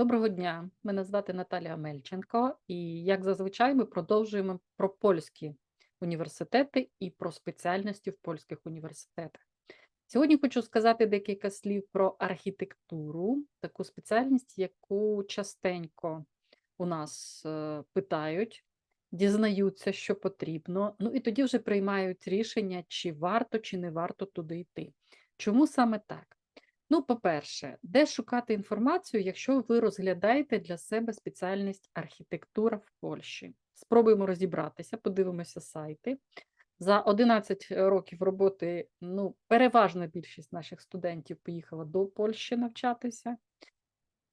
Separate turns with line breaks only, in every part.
Доброго дня, мене звати Наталія Мельченко, і як зазвичай ми продовжуємо про польські університети і про спеціальності в польських університетах. Сьогодні хочу сказати декілька слів про архітектуру, таку спеціальність, яку частенько у нас е, питають, дізнаються, що потрібно, ну і тоді вже приймають рішення, чи варто, чи не варто туди йти. Чому саме так? Ну, по-перше, де шукати інформацію, якщо ви розглядаєте для себе спеціальність архітектура в Польщі? Спробуємо розібратися, подивимося сайти. За 11 років роботи, ну, переважна більшість наших студентів поїхала до Польщі навчатися.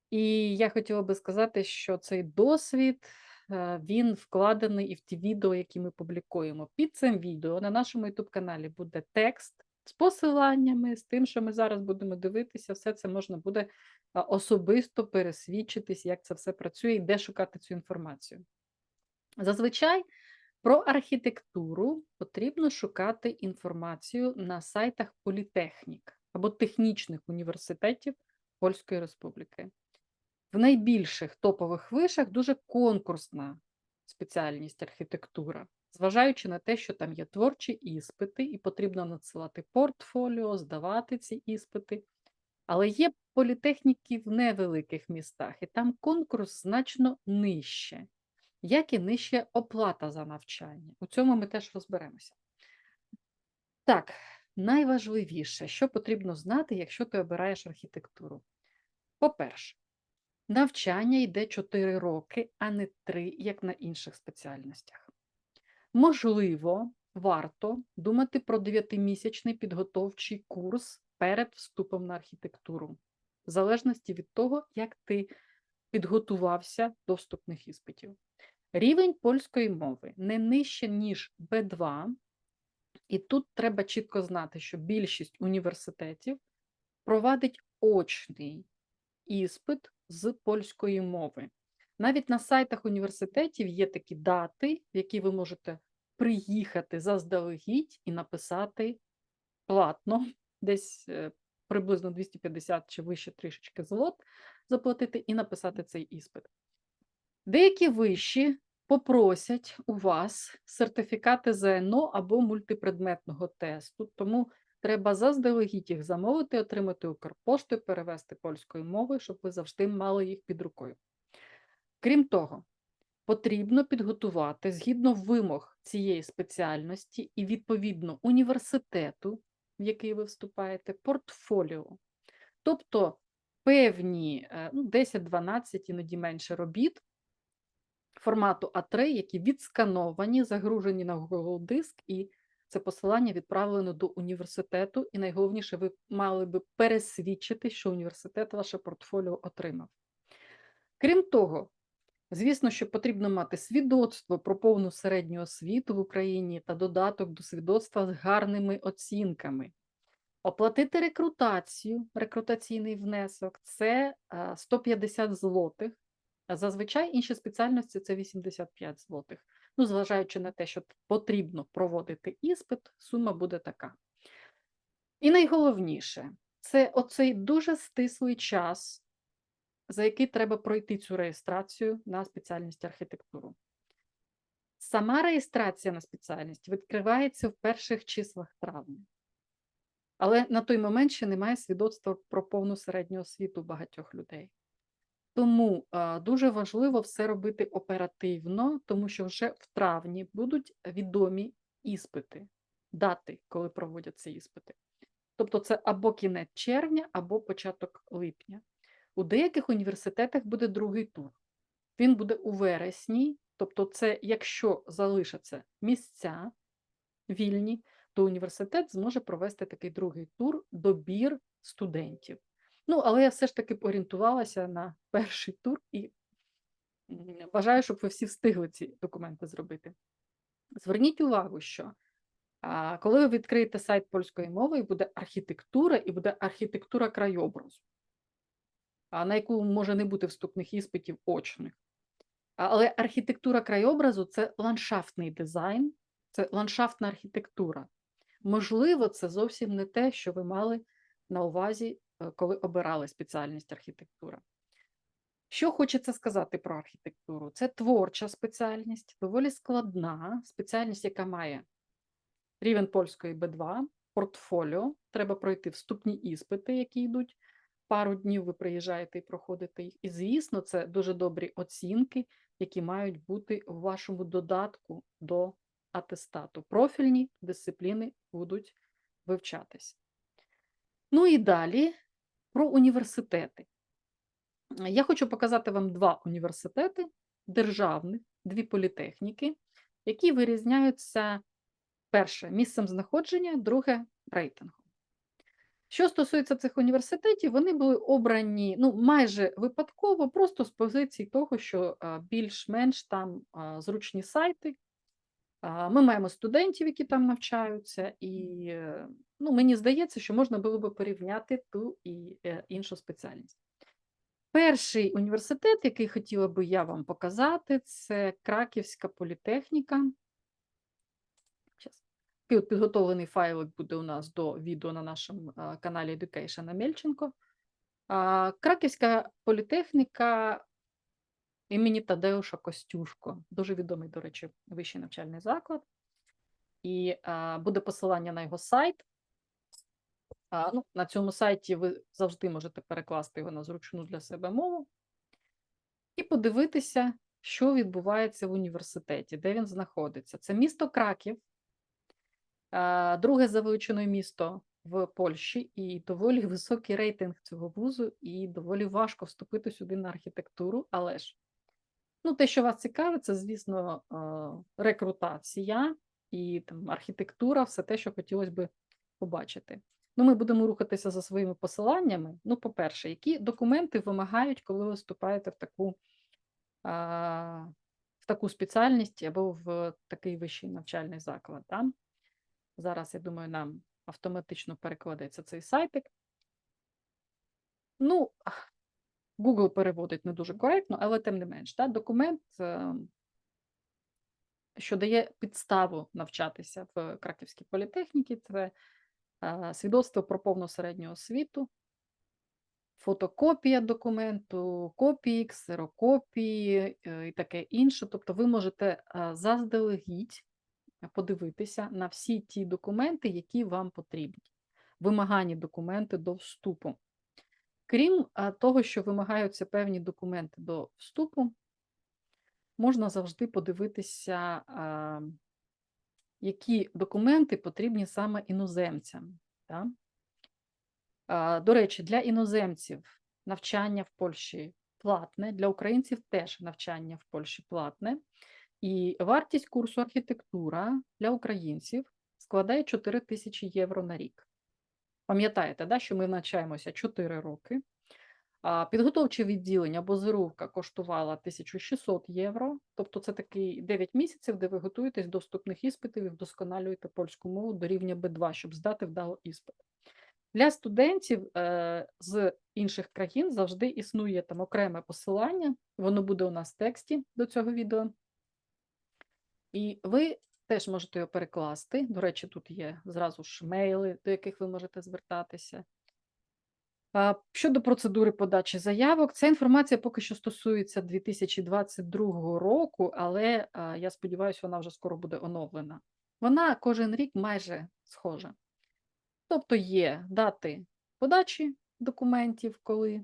І я хотіла би сказати, що цей досвід е, він вкладений і в ті відео, які ми публікуємо. Під цим відео на нашому youtube каналі буде текст з посиланнями, з тим, що ми зараз будемо дивитися, все це можна буде особисто пересвідчитись, як це все працює і де шукати цю інформацію. Зазвичай про архітектуру потрібно шукати інформацію на сайтах політехнік або технічних університетів Польської Республіки. В найбільших топових вишах дуже конкурсна спеціальність архітектура зважаючи на те, що там є творчі іспити, і потрібно надсилати портфоліо, здавати ці іспити. Але є політехніки в невеликих містах, і там конкурс значно нижче, як і нижче оплата за навчання. У цьому ми теж розберемося. Так, найважливіше, що потрібно знати, якщо ти обираєш архітектуру. По-перше, навчання йде 4 роки, а не 3, як на інших спеціальностях. Можливо, варто думати про дев'ятимісячний підготовчий курс перед вступом на архітектуру, в залежності від того, як ти підготувався до вступних іспитів. Рівень польської мови не нижче, ніж Б2, і тут треба чітко знати, що більшість університетів провадить очний іспит з польської мови. Навіть на сайтах університетів є такі дати, в які ви можете приїхати заздалегідь і написати платно, десь е, приблизно 250 чи вище трішечки злот заплатити і написати цей іспит. Деякі вищі попросять у вас сертифікати ЗНО або мультипредметного тесту, тому треба заздалегідь їх замовити, отримати Укрпошту, перевести польською мовою, щоб ви завжди мали їх під рукою. Крім того, потрібно підготувати згідно вимог цієї спеціальності і відповідно університету, в який ви вступаєте, портфоліо. Тобто певні е, ну, 10-12, іноді менше робіт формату А3, які відскановані, загружені на Google диск, і це посилання відправлено до університету. І найголовніше, ви мали би пересвідчити, що університет ваше портфоліо отримав. Крім того, Звісно, що потрібно мати свідоцтво про повну середню освіту в Україні та додаток до свідоцтва з гарними оцінками. Оплатити рекрутацію, рекрутаційний внесок це 150 злотих. Зазвичай інші спеціальності це 85 злотих. Ну, зважаючи на те, що потрібно проводити іспит, сума буде така. І найголовніше це оцей дуже стислий час за який треба пройти цю реєстрацію на спеціальність архітектуру. Сама реєстрація на спеціальність відкривається в перших числах травня. Але на той момент ще немає свідоцтва про повну середню освіту багатьох людей. Тому а, дуже важливо все робити оперативно, тому що вже в травні будуть відомі іспити, дати, коли проводяться іспити. Тобто це або кінець червня, або початок липня. У деяких університетах буде другий тур. Він буде у вересні, тобто, це якщо залишаться місця вільні, то університет зможе провести такий другий тур добір студентів. Ну, але я все ж таки орієнтувалася на перший тур і бажаю, щоб ви всі встигли ці документи зробити. Зверніть увагу, що коли ви відкриєте сайт польської мови, буде архітектура і буде архітектура крайобразу на яку може не бути вступних іспитів очних. Але архітектура крайобразу це ландшафтний дизайн, це ландшафтна архітектура. Можливо, це зовсім не те, що ви мали на увазі, коли обирали спеціальність архітектура. Що хочеться сказати про архітектуру? Це творча спеціальність, доволі складна спеціальність, яка має рівень польської Б2, портфоліо. Треба пройти вступні іспити, які йдуть. Пару днів ви приїжджаєте і проходите їх. І, звісно, це дуже добрі оцінки, які мають бути в вашому додатку до атестату. Профільні дисципліни будуть вивчатись. Ну і далі про університети. Я хочу показати вам два університети державних, дві політехніки, які вирізняються перше місцем знаходження, друге рейтингом. Що стосується цих університетів, вони були обрані ну, майже випадково, просто з позиції того, що більш-менш там зручні сайти. Ми маємо студентів, які там навчаються, і е, ну, мені здається, що можна було би порівняти ту і е, іншу спеціальність. Перший університет, який хотіла би я вам показати, це Краківська політехніка. Підготовлений файлик буде у нас до відео на нашому каналі Education Амельченко. А, Краківська політехніка імені Тадеуша Костюшко, дуже відомий, до речі, вищий навчальний заклад. І буде посилання на його сайт. А, ну, на цьому сайті ви завжди можете перекласти його на зручну для себе мову і подивитися, що відбувається в університеті, де він знаходиться. Це місто Краків, друге за величиною місто в Польщі, і доволі високий рейтинг цього вузу, і доволі важко вступити сюди на архітектуру, але ж ну, те, що вас цікавить, це, звісно, рекрутація і там, архітектура, все те, що хотілося би побачити. Ну, ми будемо рухатися за своїми посиланнями. Ну, по-перше, які документи вимагають, коли ви вступаєте в таку, в таку спеціальність або в такий вищий навчальний заклад. Да? Зараз, я думаю, нам автоматично перекладеться цей сайтик. Ну, Google переводить не дуже коректно, але тим не менш, да? документ, е, що дає підставу навчатися в Краківській політехніці, це свідоцтво про повну середню освіту, фотокопія документу, копії, ксерокопії е, і таке інше. Тобто ви можете заздалегідь подивитися на всі ті документи, які вам потрібні, вимагані документи до вступу. Крім того, що вимагаються певні документи до вступу, можна завжди подивитися. Які документи потрібні саме іноземцям. Да? До речі, для іноземців навчання в Польщі платне, для українців теж навчання в Польщі платне. І вартість курсу архітектура для українців складає 4 тисячі євро на рік. Пам'ятаєте, да, що ми навчаємося 4 роки. Підготовче відділення базировка коштувала 1600 євро, тобто це такий 9 місяців, де ви готуєтесь до вступних іспитів і вдосконалюєте польську мову до рівня Б2, щоб здати вдало іспит. Для студентів е, з інших країн завжди існує там окреме посилання, воно буде у нас в тексті до цього відео. І ви теж можете його перекласти. До речі, тут є зразу ж мейли, до яких ви можете звертатися. Щодо процедури подачі заявок, ця інформація поки що стосується 2022 року, але я сподіваюся, вона вже скоро буде оновлена. Вона кожен рік майже схожа. Тобто є дати подачі документів, коли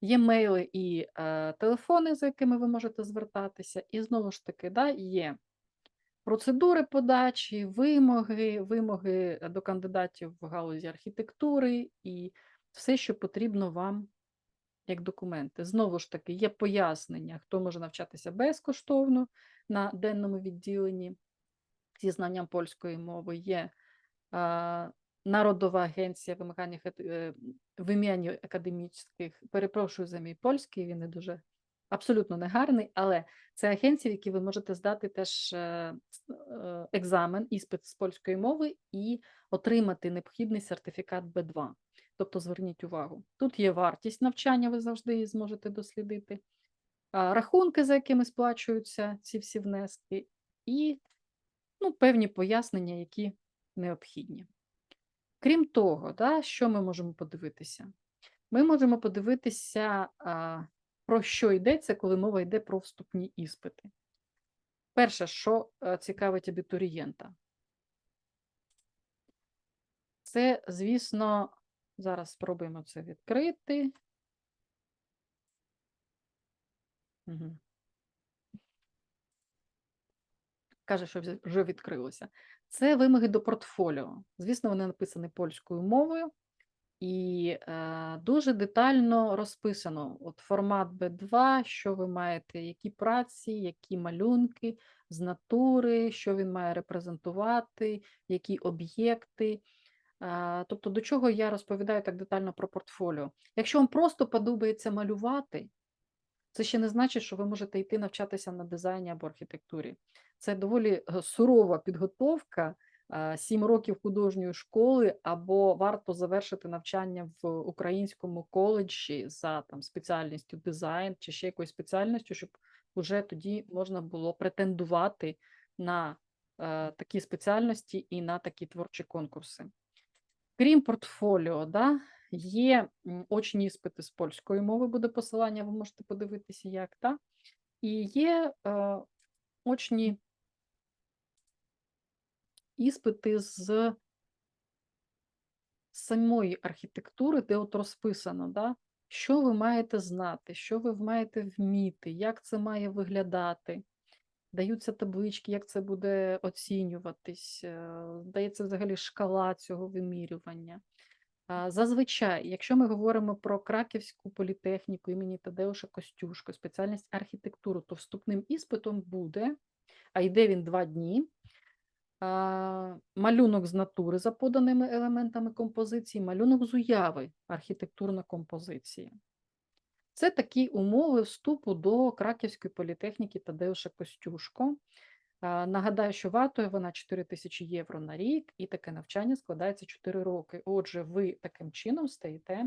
є мейли і е, телефони, за якими ви можете звертатися, і знову ж таки, да, є процедури подачі, вимоги, вимоги до кандидатів в галузі архітектури і все, що потрібно вам як документи. Знову ж таки, є пояснення, хто може навчатися безкоштовно на денному відділенні зі знанням польської мови, є е, Народова агенція вимагання е, вим'янь академічних. Перепрошую за мій польський, він не дуже абсолютно не гарний, але це агенції, в які ви можете здати теж е, е, екзамен, іспит з польської мови і отримати необхідний сертифікат Б2. Тобто зверніть увагу, тут є вартість навчання, ви завжди її зможете дослідити, рахунки, за якими сплачуються ці всі внески, і ну, певні пояснення, які необхідні. Крім того, да, що ми можемо подивитися? Ми можемо подивитися, про що йдеться, коли мова йде про вступні іспити. Перше, що е, цікавить абітурієнта, це, звісно, зараз спробуємо це відкрити. Угу. Каже, що вже- вже відкрилося. Це вимоги до портфоліо. Звісно, вони написані польською мовою і е, дуже детально розписано. От формат B2, що ви маєте, які праці, які малюнки з натури, що він має репрезентувати, які об'єкти. Е, Тобто, до чого я розповідаю так детально про портфоліо. Якщо вам просто подобається малювати, це ще не значить, що ви можете йти навчатися на дизайні або архітектурі. Це доволі е, сурова підготовка, е, сім років художньої школи, або варто завершити навчання в українському коледжі за там спеціальністю дизайн чи ще якоюсь спеціальністю, щоб вже тоді можна було претендувати на е, такі спеціальності і на такі творчі конкурси. Крім портфоліо, да, є очні іспити з польської мови, буде посилання, ви можете подивитися, як та. І є е, очні іспити з самої архітектури, де от розписано, да, що ви маєте знати, що ви маєте вміти, як це має виглядати. Даються таблички, як це буде оцінюватись, е, дається взагалі шкала цього вимірювання. Зазвичай, якщо ми говоримо про Краківську політехніку імені Тадеуша Костюшко, спеціальність архітектуру, то вступним іспитом буде, а йде він два дні. Малюнок з натури за поданими елементами композиції, малюнок з уяви, архітектурна композиція. Це такі умови вступу до Краківської політехніки Тадеуша Костюшко. Нагадаю, що вартує вона 4 тисячі євро на рік, і таке навчання складається 4 роки. Отже, ви таким чином стаєте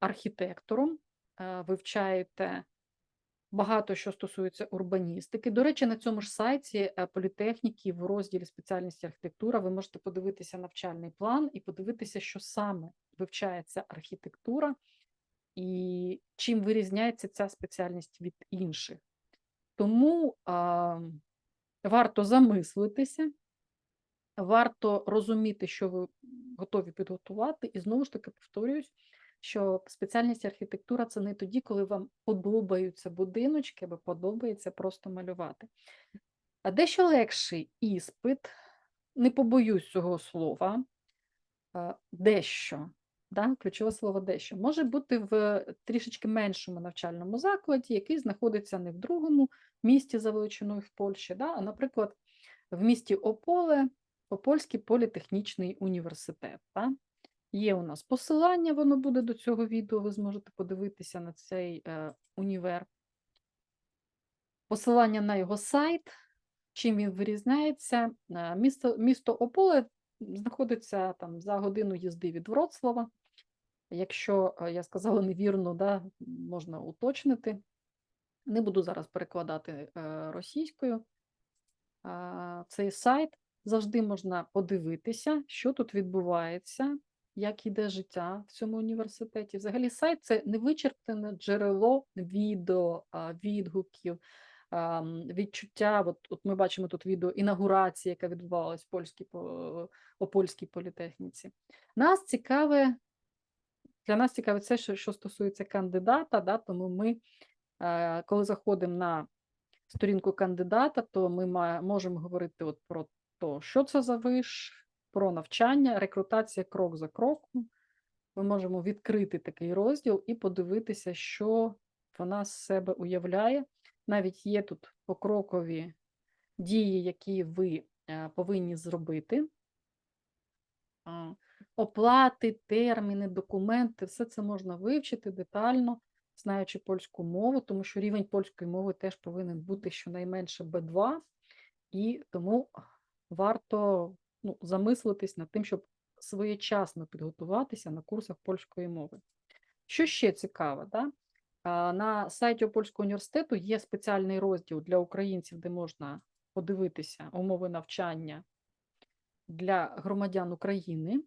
архітектором, вивчаєте багато що стосується урбаністики. До речі, на цьому ж сайті е, політехніки в розділі спеціальності архітектура ви можете подивитися навчальний план і подивитися, що саме вивчається архітектура і чим вирізняється ця спеціальність від інших. Тому а, варто замислитися, варто розуміти, що ви готові підготувати, і знову ж таки повторююсь, що спеціальність архітектура це не тоді, коли вам подобаються будиночки, або подобається просто малювати. А дещо легший іспит, не побоюсь цього слова, дещо, да? ключове слово дещо, може бути в трішечки меншому навчальному закладі, який знаходиться не в другому місті за величиною в Польщі, да? а, наприклад, в місті Ополе, Опольський політехнічний університет. Да? Є у нас посилання, воно буде до цього відео, ви зможете подивитися на цей е, універ. Посилання на його сайт, чим він вирізняється. Е, Місто, місто Ополе знаходиться там за годину їзди від Вроцлава. Якщо е, я сказала невірно, да, можна уточнити. Не буду зараз перекладати е, російською. Цей сайт завжди можна подивитися, що тут відбувається, як іде життя в цьому університеті. Взагалі, сайт це невичерпне джерело відео, відгуків, відчуття. От, от ми бачимо тут відео інаугурації, яка відбувалась в польській, по- о польській політехніці. Нас цікаве, для нас цікаве це, що, що стосується кандидата, да, тому ми, е, коли заходимо на сторінку кандидата, то ми можемо говорити от про те, що це за виш, про навчання, рекрутація крок за кроком. Ми можемо відкрити такий розділ і подивитися, що вона з себе уявляє. Навіть є тут покрокові дії, які ви е, повинні зробити. Оплати, терміни, документи, все це можна вивчити детально, знаючи польську мову, тому що рівень польської мови теж повинен бути щонайменше B2, і тому варто ну, замислитись над тим, щоб своєчасно підготуватися на курсах польської мови. Що ще цікаво, да? На сайті Польського університету є спеціальний розділ для українців, де можна подивитися умови навчання для громадян України.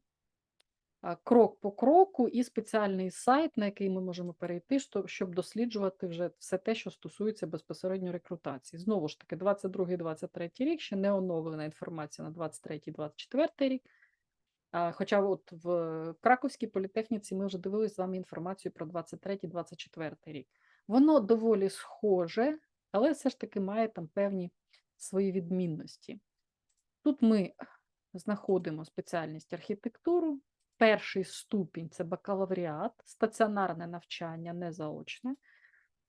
Крок по кроку і спеціальний сайт, на який ми можемо перейти, щоб досліджувати вже все те, що стосується безпосередньо рекрутації. Знову ж таки, 22-23 рік ще не оновлена інформація на 23-24 рік. Хоча от в Краковській політехніці ми вже дивилися з вами інформацію про 23-24 рік. Воно доволі схоже, але все ж таки має там певні свої відмінності. Тут ми знаходимо спеціальність архітектуру. Перший ступінь це бакалавріат, стаціонарне навчання, не заочне.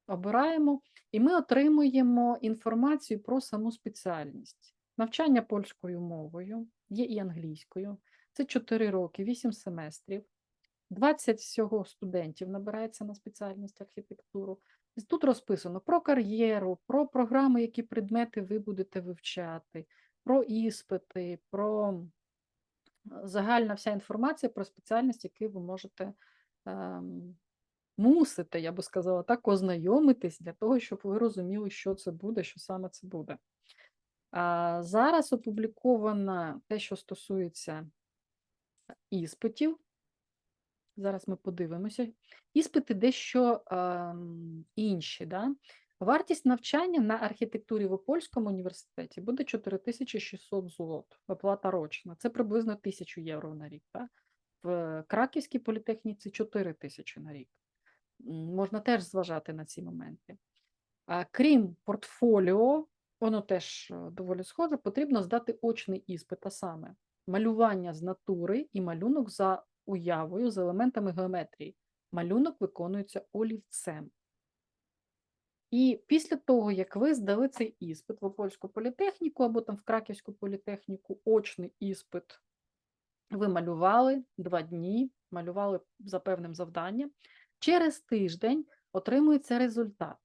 Обираємо, і ми отримуємо інформацію про саму спеціальність. Навчання польською мовою, є і англійською. Це 4 роки, 8 семестрів. 20 всього студентів набирається на спеціальність архітектуру. Тут розписано про кар'єру, про програми, які предмети ви будете вивчати, про іспити, про загальна вся інформація про спеціальність, які ви можете ем, мусите, я би сказала, так, ознайомитись для того, щоб ви розуміли, що це буде, що саме це буде. А зараз опубліковано те, що стосується іспитів. Зараз ми подивимося. Іспити дещо ем, інші. Да? Вартість навчання на архітектурі в Польському університеті буде 4600 злот, оплата рочна. Це приблизно 1000 євро на рік. Да? В Краківській політехніці 4 тисячі на рік. Можна теж зважати на ці моменти. А крім портфоліо, воно теж е, доволі схоже, потрібно здати очний іспит, а саме малювання з натури і малюнок за уявою з елементами геометрії. Малюнок виконується олівцем. І після того, як ви здали цей іспит в Опольську політехніку або там в Краківську політехніку, очний іспит, ви малювали два дні, малювали за певним завданням, через тиждень отримується результат.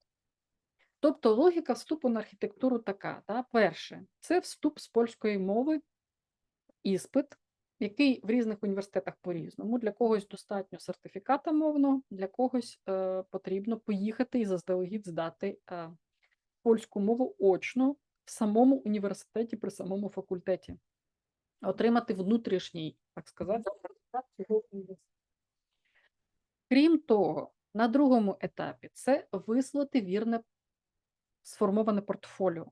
Тобто логіка вступу на архітектуру така: та, перше, це вступ з польської мови, іспит, який в різних університетах по-різному. Для когось достатньо сертифіката мовного, для когось е, потрібно поїхати і заздалегідь здати е, польську мову очно в самому університеті, при самому факультеті, отримати внутрішній, так сказати, сертифікат цього університету. Крім того, на другому етапі це вислати вірне сформоване портфоліо.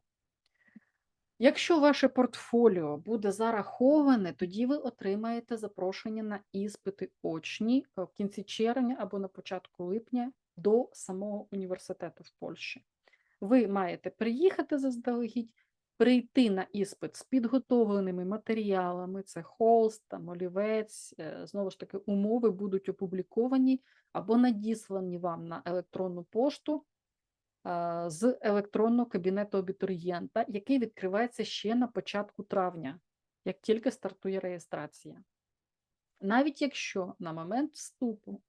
Якщо ваше портфоліо буде зараховане, тоді ви отримаєте запрошення на іспити очні е, в кінці червня або на початку липня до самого університету в Польщі. Ви маєте приїхати заздалегідь, прийти на іспит з підготовленими матеріалами, це холст, там, олівець, е, знову ж таки, умови будуть опубліковані або надіслані вам на електронну пошту з електронного кабінету абітурієнта, який відкривається ще на початку травня, як тільки стартує реєстрація. Навіть якщо на момент вступу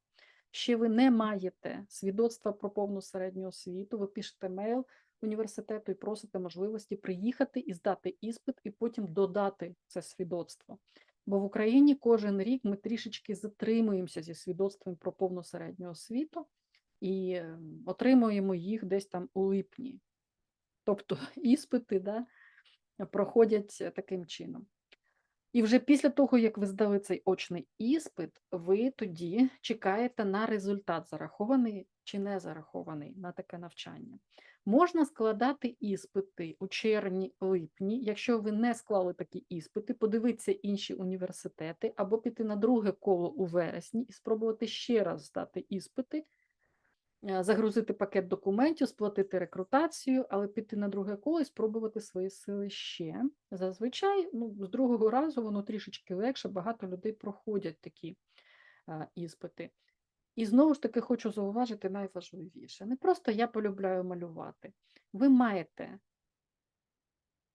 ще ви не маєте свідоцтва про повну середню освіту, ви пишете мейл університету і просите можливості приїхати і здати іспит, і потім додати це свідоцтво. Бо в Україні кожен рік ми трішечки затримуємося зі свідоцтвом про повну середню освіту і ем, отримуємо їх десь там у липні. Тобто іспити да, проходять таким чином. І вже після того, як ви здали цей очний іспит, ви тоді чекаєте на результат, зарахований чи не зарахований на таке навчання. Можна складати іспити у червні-липні. Якщо ви не склали такі іспити, подивитися інші університети або піти на друге коло у вересні і спробувати ще раз здати іспити, загрузити пакет документів, сплатити рекрутацію, але піти на друге коло і спробувати свої сили ще. Зазвичай, ну, з другого разу воно трішечки легше, багато людей проходять такі а, іспити. І знову ж таки хочу зауважити найважливіше. Не просто я полюбляю малювати. Ви маєте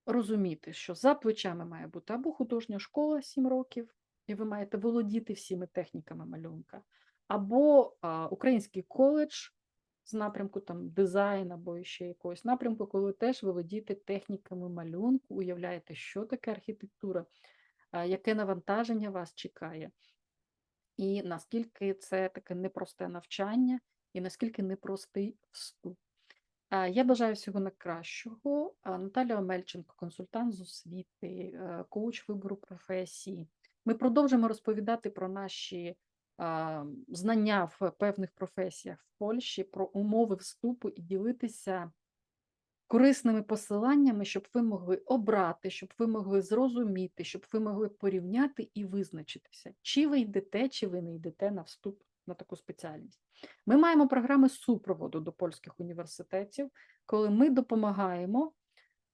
розуміти, що за плечами має бути або художня школа 7 років, і ви маєте володіти всіми техніками малюнка, або а, український коледж з напрямку там дизайн або ще якогось напрямку, коли теж володієте техніками малюнку, уявляєте, що таке архітектура, яке навантаження вас чекає, і наскільки це таке непросте навчання, і наскільки непростий вступ. Я бажаю всього найкращого. А, Наталя Омельченко, консультант з освіти, е, коуч вибору професії. Ми продовжимо розповідати про наші знання в певних професіях в Польщі, про умови вступу і ділитися корисними посиланнями, щоб ви могли обрати, щоб ви могли зрозуміти, щоб ви могли порівняти і визначитися, чи ви йдете, чи ви не йдете на вступ на таку спеціальність. Ми маємо програми супроводу до польських університетів, коли ми допомагаємо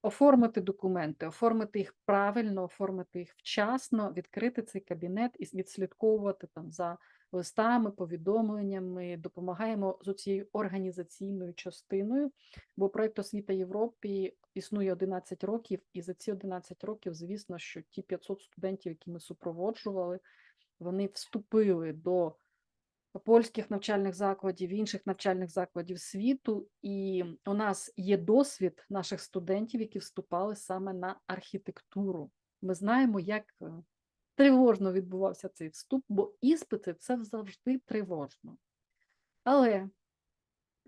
оформити документи, оформити їх правильно, оформити їх вчасно, відкрити цей кабінет і відслідковувати там за листами, повідомленнями, допомагаємо з цією організаційною частиною, бо проєкт освіта Європі існує 11 років, і за ці 11 років, звісно, що ті 500 студентів, які ми супроводжували, вони вступили до польських навчальних закладів, інших навчальних закладів світу, і у нас є досвід наших студентів, які вступали саме на архітектуру. Ми знаємо, як е, тривожно відбувався цей вступ, бо іспити це завжди тривожно. Але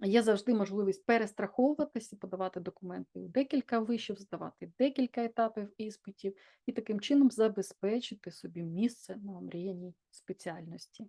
є завжди можливість перестраховуватися, подавати документи у декілька вишів, здавати декілька етапів іспитів і таким чином забезпечити собі місце на омріяній спеціальності.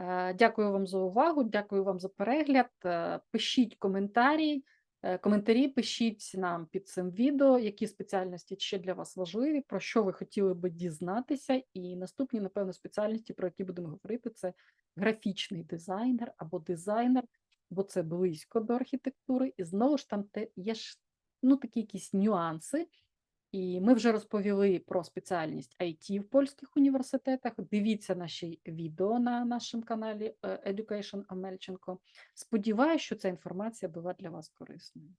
Е, Дякую вам за увагу, дякую вам за перегляд. Е, Пишіть коментарі, е, коментарі, пишіть нам під цим відео, які спеціальності ще для вас важливі, про що ви хотіли би дізнатися. І наступні, напевно, спеціальності, про які будемо говорити, це графічний дизайнер або дизайнер, бо це близько до архітектури. І знову ж там є ж ну, такі якісь нюанси. І ми вже розповіли про спеціальність IT в польських університетах. Дивіться наші відео на нашому каналі е, Education Омельченко. Сподіваюся, що ця інформація була для вас корисною.